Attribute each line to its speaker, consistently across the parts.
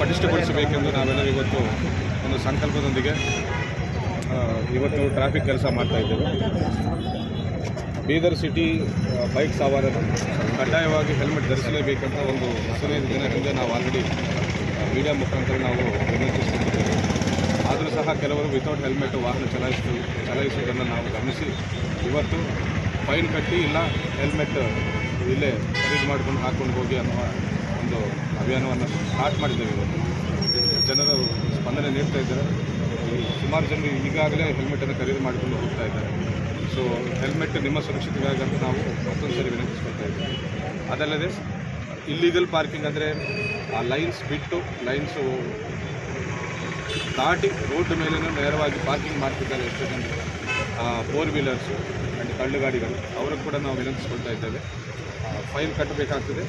Speaker 1: ಪಟಿಷ್ಠಗೊಳಿಸಬೇಕೆಂದು ನಾವೆಲ್ಲರೂ ಇವತ್ತು ಒಂದು ಸಂಕಲ್ಪದೊಂದಿಗೆ ಇವತ್ತು ಟ್ರಾಫಿಕ್ ಕೆಲಸ ಮಾಡ್ತಾ ಇದ್ದೇವೆ. ಬೀದರ್ ಸಿಟಿ ಬೈಕ್ ಸವಾರರು ಕಡ್ಡಾಯವಾಗಿ ಹೆಲ್ಮೆಟ್ ಧರಿಸಲೇಬೇಕಂತ ಒಂದು ಹದಿನೈದು ದಿನ ಹಿಂದೆ ನಾವು ಆಲ್ರೆಡಿ ಮೀಡಿಯಾ ಮುಖಾಂತರ ನಾವು ವಿನಂತಿಸುತ್ತಿದ್ದೇವೆ ಆದರೂ ಸಹ ಕೆಲವರು ವಿತೌಟ್ ಹೆಲ್ಮೆಟ್ ವಾಹನ ಚಲಾಯಿಸಿ ಚಲಾಯಿಸುವುದನ್ನು ನಾವು ಗಮನಿಸಿ, ಇವತ್ತು ಫೈನ್ ಕಟ್ಟಿ ಇಲ್ಲ ಹೆಲ್ಮೆಟ್ ಇಲ್ಲೇ ಖರೀದಿ ಮಾಡ್ಕೊಂಡು ಹಾಕ್ಕೊಂಡು ಹೋಗಿ ಅನ್ನುವ ಒಂದು ಅಭಿಯಾನವನ್ನು ಸ್ಟಾರ್ಟ್ ಮಾಡಿದ್ದೇವೆ ಇವತ್ತು. ಜನರು ಸ್ಪಂದನೆ ನೀಡ್ತಾ ಇದ್ದಾರೆ. ಸುಮಾರು ಜನರು ಈಗಾಗಲೇ ಹೆಲ್ಮೆಟನ್ನು ಖರೀದಿ ಮಾಡಿಕೊಂಡು ಹೋಗ್ತಾ ಇದ್ದಾರೆ. ಸೊ ಹೆಲ್ಮೆಟ್ ನಿಮ್ಮ ಸುರಕ್ಷತೆಗಾಗಿ ಅಂತ ನಾವು ಮತ್ತೊಂದು ಸರಿ ವಿನಂತಿಸ್ಕೊಳ್ತಾ ಇದ್ದೀವಿ. ಅದಲ್ಲದೆ ಇಲ್ಲಿಗಲ್ ಪಾರ್ಕಿಂಗ್ ಅಂದರೆ ಆ ಲೈನ್ಸ್ ಬಿಟ್ಟು ಲೈನ್ಸು ದಾಟಿ ರೋಡ್ ಮೇಲೆ ನೇರವಾಗಿ ಪಾರ್ಕಿಂಗ್ ಮಾಡ್ತಿದ್ದಾರೆ ಎಷ್ಟು ಜನ ಫೋರ್ ವೀಲರ್ಸು ಆ್ಯಂಡ್ ಕಳ್ಳು ಗಾಡಿಗಳು ಅವ್ರಿಗೆ ಕೂಡ ನಾವು ವಿನಂತಿಸ್ಕೊಳ್ತಾ ಇದ್ದೇವೆ. ಫೈನ್ ಕಟ್ಟಬೇಕಾಗ್ತದೆ.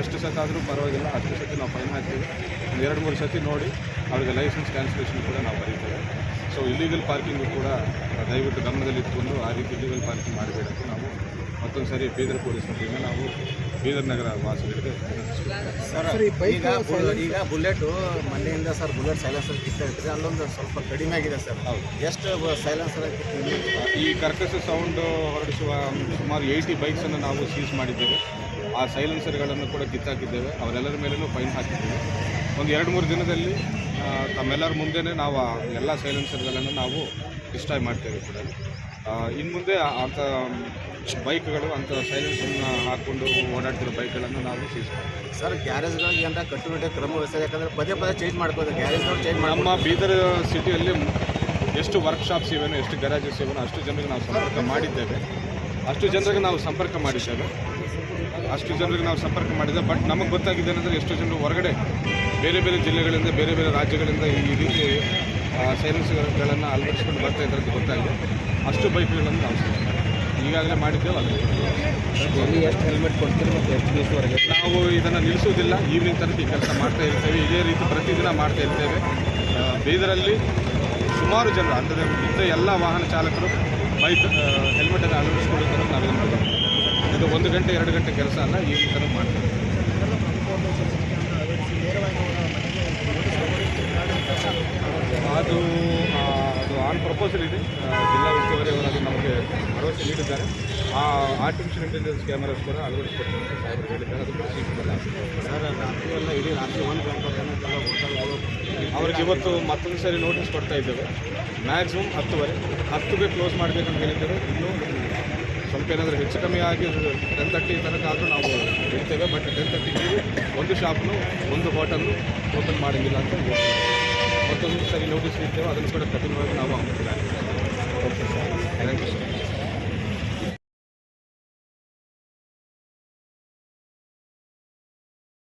Speaker 1: ಎಷ್ಟು ಸತಿ ಆದರೂ ಪರವಾಗಿಲ್ಲ ಅಷ್ಟು ಸತಿ ನಾವು ಫೈನ್ ಹಾಕ್ತೀವಿ. ಒಂದು ಎರಡು, ಮೂರು ಸತಿ ನೋಡಿ ಅವ್ರಿಗೆ ಲೈಸೆನ್ಸ್ ಕ್ಯಾನ್ಸಲೇಷನ್ ಕೂಡ ನಾವು ಬರೀತೇವೆ. ಸೊ ಇಲ್ಲಿಗಲ್ ಪಾರ್ಕಿಂಗು ಕೂಡ ದಯವಿಟ್ಟು ಗಮನದಲ್ಲಿ ಇಟ್ಕೊಂಡು ಆ ರೀತಿ ಇಲ್ಲಿಗಲ್ ಪಾರ್ಕಿಂಗ್ ಮಾಡಬೇಡ ನಾವು ಮತ್ತೊಂದು ಸರಿ ಬೀದರ್ ಪೊಲೀಸ್ ವತಿಯಿಂದ ನಾವು ಬೀದರ್ ನಗರ ವಾಸಿಗಳಿಗೆ
Speaker 2: ಸರ್ ಈಗ ಈಗ ಬುಲೆಟ್ ಮೊನ್ನೆಯಿಂದ ಸರ್ ಬುಲೆಟ್ ಸೈಲೆನ್ಸರ್ ಕಿತ್ತ ಇರ್ತದೆ ಅಲ್ಲೊಂದು ಸ್ವಲ್ಪ ಕಡಿಮೆ ಆಗಿದೆ ಸರ್.
Speaker 1: ಹೌದು.
Speaker 2: ಎಷ್ಟು ಸೈಲೆನ್ಸರ್
Speaker 1: ಈ ಕರ್ಕಶ ಸೌಂಡ್ ಹೊರಡಿಸುವ ಸುಮಾರು ಏಯ್ಟಿ ಬೈಕ್ಸನ್ನು ನಾವು ಸೀಸ್ ಮಾಡಿದ್ದೇವೆ. ಆ ಸೈಲೆನ್ಸರ್ಗಳನ್ನು ಕೂಡ ಕಿತ್ತಾಕಿದ್ದೇವೆ. ಅವರೆಲ್ಲರ ಮೇಲೂ ಫೈನ್ ಹಾಕಿದ್ದೇವೆ. ಒಂದು ಎರಡು ಮೂರು ದಿನದಲ್ಲಿ ತಮ್ಮೆಲ್ಲರ ಮುಂದೆನೇ ನಾವು ಎಲ್ಲ ಸೈಲೆನ್ಸರ್ಗಳನ್ನು ನಾವು ಡಿಸ್ಟ್ರಾಯ್ ಮಾಡ್ತೇವೆ ಕೂಡ. ಇನ್ನು ಮುಂದೆ ಅಂಥ ಬೈಕ್ಗಳು ಅಂಥ ಸೈಲೆನ್ಸನ್ನು ಹಾಕ್ಕೊಂಡು ಓಡಾಡ್ತಿರೋ ಬೈಕ್ಗಳನ್ನು ನಾವು ಸೀಸ್ ಮಾಡ್ತೀವಿ.
Speaker 2: ಸರ್ ಗ್ಯಾರೇಜ್ಗಳಿಗೆ ಅಂತ ಕಟ್ಟುನಿಟ್ಟಾಗಿ ಕ್ರಮ ವಹಿಸ್ತದೆ ಯಾಕಂದರೆ ಪದೇ ಪದೇ ಚೇಂಜ್ ಮಾಡ್ಬೋದು ಗ್ಯಾರೇಜ್ನವ್ರು ಚೇಂಜ್
Speaker 1: ನಮ್ಮ ಬೀದರ್ ಸಿಟಿಯಲ್ಲಿ ಎಷ್ಟು ವರ್ಕ್ಶಾಪ್ಸ್ ಇವೆನೋ ಎಷ್ಟು ಗ್ಯಾರೇಜಸ್ ಇವೆನೋ ಅಷ್ಟು ಜನರಿಗೆ ನಾವು ಸಂಪರ್ಕ ಮಾಡಿದ್ದೇವೆ. ಅಷ್ಟು ಜನರಿಗೆ ನಾವು ಸಂಪರ್ಕ ಮಾಡಿದ್ದೇವೆ. ಅಷ್ಟು ಜನರಿಗೆ ನಾವು ಸಂಪರ್ಕ ಮಾಡಿದ್ದೇವೆ. ಬಟ್ ನಮಗೆ ಗೊತ್ತಾಗಿದೆ ಅಂದರೆ ಎಷ್ಟು ಜನರು ಹೊರಗಡೆ ಬೇರೆ ಬೇರೆ ಜಿಲ್ಲೆಗಳಿಂದ ಬೇರೆ ಬೇರೆ ರಾಜ್ಯಗಳಿಂದ ಈ ರೀತಿ ಸೈಲೆನ್ಸ್ಗಳನ್ನು ಅಳವಡಿಸ್ಕೊಂಡು ಬರ್ತಾ ಇದ್ದಾರೆ ಗೊತ್ತಾಗಿದೆ. ಅಷ್ಟು ಬೈಕ್ಗಳನ್ನು ನಾವು. ಈಗಾಗಲೇ ಮಾಡಿದ್ದೇವೆ ಅದು.
Speaker 2: ಎಷ್ಟು ಹೆಲ್ಮೆಟ್ ಕೊಡ್ತೀರಿ ಮತ್ತು ಎಷ್ಟು ದಿವಸವರೆಗೆ?
Speaker 1: ನಾವು ಇದನ್ನು ನಿಲ್ಲಿಸೋದಿಲ್ಲ ಈವ್ನಿಂಗ್ ತನಕ ಈ ಕೆಲಸ ಮಾಡ್ತಾ ಇರ್ತೇವೆ. ಇದೇ ರೀತಿ ಪ್ರತಿದಿನ ಮಾಡ್ತಾ ಇರ್ತೇವೆ. ಬೀದರಲ್ಲಿ ಸುಮಾರು ಜನರು ಅಂದರೆ ಇದ್ದ ಎಲ್ಲ ವಾಹನ ಚಾಲಕರು ಬೈಕ್ ಹೆಲ್ಮೆಟನ್ನು ಅಳವಡಿಸ್ಕೊಳ್ಳೋದನ್ನು ನಾವು ಇದು ಒಂದು ಗಂಟೆ ಎರಡು ಗಂಟೆ ಕೆಲಸ ಅಲ್ಲ ಈ ತರ ಮಾಡ್ತೇವೆ ಅದು ಆ, ಅದು ಆನ್ ಪ್ರಪೋಸಲ್ ಇದೆ. ಜಿಲ್ಲಾ ಉಸ್ತುವಾರಿ ಅವರಾಗಿ ನಮಗೆ ಭರವಸೆ ನೀಡಿದ್ದಾರೆ. ಆ ಆರ್ಟಿಫಿಷಿಯಲ್ ಇಂಟೆಲಿಜೆನ್ಸ್ ಕ್ಯಾಮರಾಸ್ ಕೂಡ ಅಳವಡಿಸಿಕೊಡ್ತಾರೆ ಸಾಹೇಬರು ಹೇಳಿದ್ದಾರೆ. ಅದು.
Speaker 2: ಸರ್ ರಾತ್ರಿ ಎಲ್ಲ ಇಡೀ ರಾತ್ರಿ ಒಂದು ಗಂಟೆ
Speaker 1: ಅವ್ರಿಗೆ ಇವತ್ತು ಮತ್ತೊಂದು ಸರಿ ನೋಟಿಸ್ ಕೊಡ್ತಾ ಇದ್ದೇವೆ. ಮ್ಯಾಕ್ಸಿಮಮ್ ಹತ್ತುವರೆ. ಹತ್ತುಗೆ ಕ್ಲೋಸ್ ಮಾಡಬೇಕಂತ ಹೇಳಿದ್ದೇವೆ ಇನ್ನೂ ಸ್ವಲ್ಪ ಏನಾದರೂ ಹೆಚ್ಚು ಕಮ್ಮಿ ಆಗಿ ಟೆನ್ ತರ್ಟಿ ತನಕ ಆದರೂ ನಾವು ಇಡ್ತೇವೆ. ಬಟ್ ಟೆನ್ ತರ್ಟಿಗೆ ಒಂದು ಶಾಪ್ನು ಒಂದು ಹೋಟೆಲ್ನು ಓಪನ್ ಮಾಡೋಂಗಿಲ್ಲ ಅಂತ ಹೇಳ್ತೇವೆ ಅವ್ರ ಸರಿ ನೋಟಿಸ್ ಇರ್ತೇವೆ ಅದನ್ನು ಕೂಡ ಪ್ರತಿಭಾಗ ನಾವು ಹಾಕ್ತಿದ್ದಾರೆ ಓಕೆ ಸರ್ ಥ್ಯಾಂಕ್ ಯು